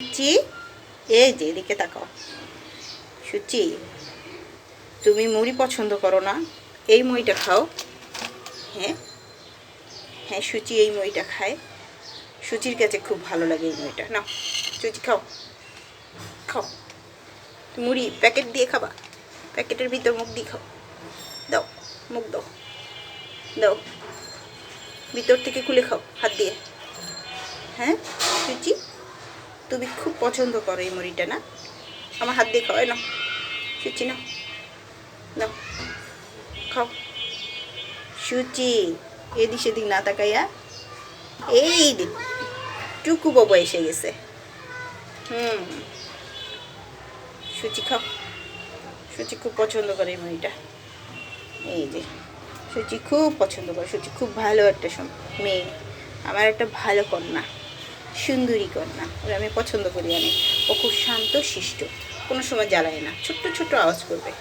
সুচি এই যে, এদিকে তাকাও। সুচি তুমি মুড়ি পছন্দ করো না? এই মুড়িটা খাও। হ্যাঁ? হ্যাঁ সুচি এই মুড়িটা খায়। সুচির কাছে খুব ভালো লাগে এই মুড়িটা। না সুচি খাও। খাও। মুড়ি প্যাকেট দিয়ে খাবা। প্যাকেটের ভিতর মুখ দিয়ে খাও। দাও, মুখ দাও। দাও। ভিতর থেকে খুলে খাও, হাত দিয়ে। হ্যাঁ সুচি তুমি খুব পছন্দ করো এই মুড়িটা, না? আমার হাত দিয়ে খাও নাও সুচি নাও নাও খাও। সুচি, এদিক সেদিক না তাকাইয়া। এই দিক টুকু বাবু এসে গেছে। হুম। সুচি, খাও। সুচি খুব পছন্দ করে এই মুড়িটা। এই যে, সুচি খুব পছন্দ করে। সুচি খুব ভালো একটা মেয়ে। আমার একটা ভালো কন্যা। সুন্দরী কন্যা, ওরা আমি পছন্দ করি অনেক। ও খুব শান্ত, শিষ্ট, কোনো সময় জ্বালায় না। ছোট্ট ছোট্ট আওয়াজ করবে।